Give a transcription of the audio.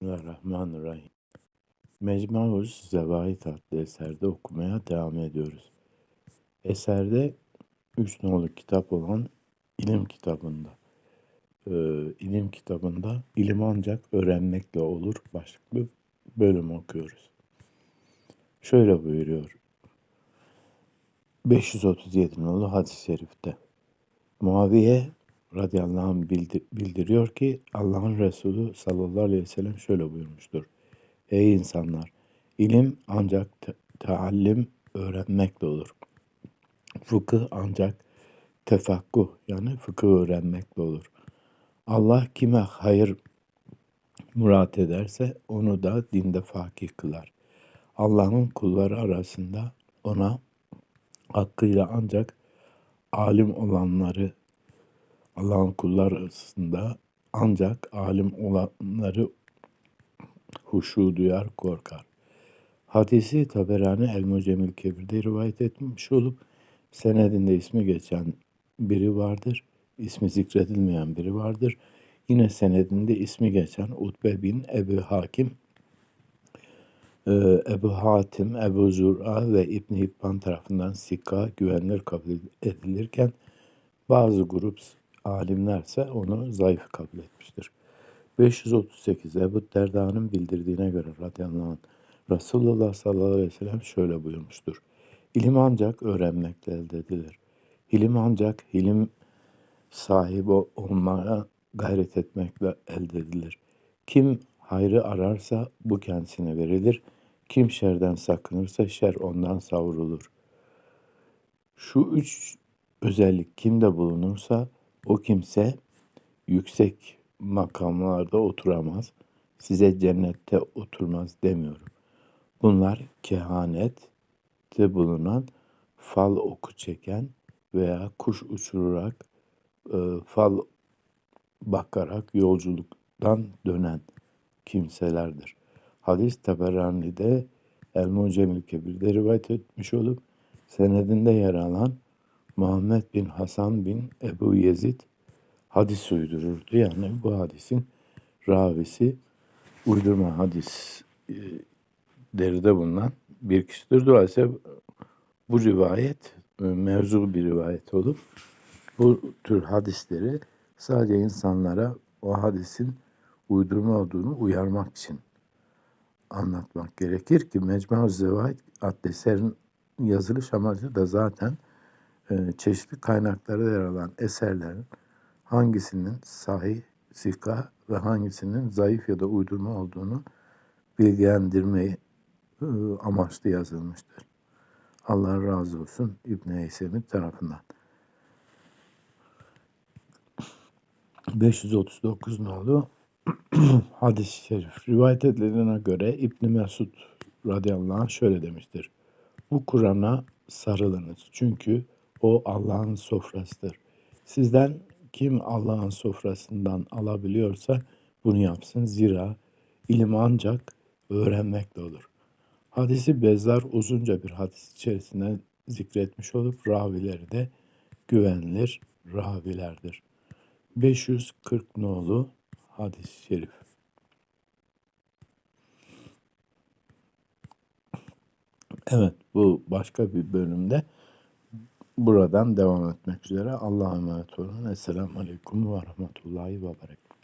Bismillahirrahmanirrahim. Mecmuuz Zevaid adlı eserde okumaya devam ediyoruz. Eserde üç nolu kitap olan ilim kitabında, e, ilim kitabında ilim ancak öğrenmekle olur başlıklı bölüm okuyoruz. Şöyle buyuruyor. 537 nolu hadis-i şerifte. Muaviye radıyallahu anh bildi- bildiriyor ki Allah'ın Resulü sallallahu aleyhi ve sellem şöyle buyurmuştur. Ey insanlar! ilim ancak teallim öğrenmekle olur. Fıkıh ancak tefakkuh yani fıkıh öğrenmekle olur. Allah kime hayır murat ederse onu da dinde fakih kılar. Allah'ın kulları arasında ona hakkıyla ancak alim olanları Allah'ın kulları arasında ancak alim olanları huşu duyar, korkar. Hadisi Taberani El-Mucemil Kebir'de rivayet etmiş olup senedinde ismi geçen biri vardır. ismi zikredilmeyen biri vardır. Yine senedinde ismi geçen Utbe bin Ebu Hakim, e, Ebu Hatim, Ebu Zur'a ve İbn Hibban tarafından Sikka güvenilir kabul edilirken bazı grup alimlerse onu zayıf kabul etmiştir. 538 Ebu Derda'nın bildirdiğine göre radıyallahu anh Resulullah sallallahu aleyhi ve sellem şöyle buyurmuştur. İlim ancak öğrenmekle elde edilir. İlim ancak ilim sahibi olmaya gayret etmekle elde edilir. Kim hayrı ararsa bu kendisine verilir. Kim şerden sakınırsa şer ondan savrulur. Şu üç özellik kimde bulunursa o kimse yüksek makamlarda oturamaz, size cennette oturmaz demiyorum. Bunlar kehanette bulunan, fal oku çeken veya kuş uçurarak, e, fal bakarak yolculuktan dönen kimselerdir. Hadis Taberani'de El-Mucemil Kebir'de rivayet etmiş olup senedinde yer alan Muhammed bin Hasan bin Ebu Yezid hadis uydururdu. Yani bu hadisin ravisi uydurma hadis e, deride bulunan bir kişidir. Dolayısıyla bu rivayet e, mevzu bir rivayet olup bu tür hadisleri sadece insanlara o hadisin uydurma olduğunu uyarmak için anlatmak gerekir ki Mecmu Zevaid adlı eserin yazılış amacı da zaten çeşitli kaynaklarda yer alan eserlerin hangisinin sahih, sika ve hangisinin zayıf ya da uydurma olduğunu bilgilendirmeyi e, amaçlı yazılmıştır. Allah razı olsun İbn Heysem'in tarafından. 539 nolu hadis-i şerif. Rivayet edilene göre İbn Mesud radıyallahu anh şöyle demiştir. Bu Kur'an'a sarılınız. Çünkü o Allah'ın sofrasıdır. Sizden kim Allah'ın sofrasından alabiliyorsa bunu yapsın. Zira ilim ancak öğrenmekle olur. Hadisi Bezzar uzunca bir hadis içerisinde zikretmiş olup ravileri de güvenilir ravilerdir. 540 nolu hadis-i şerif. Evet bu başka bir bölümde buradan devam etmek üzere. Allah'a emanet olun. Esselamu Aleyküm ve Rahmetullahi ve Berekatuhu.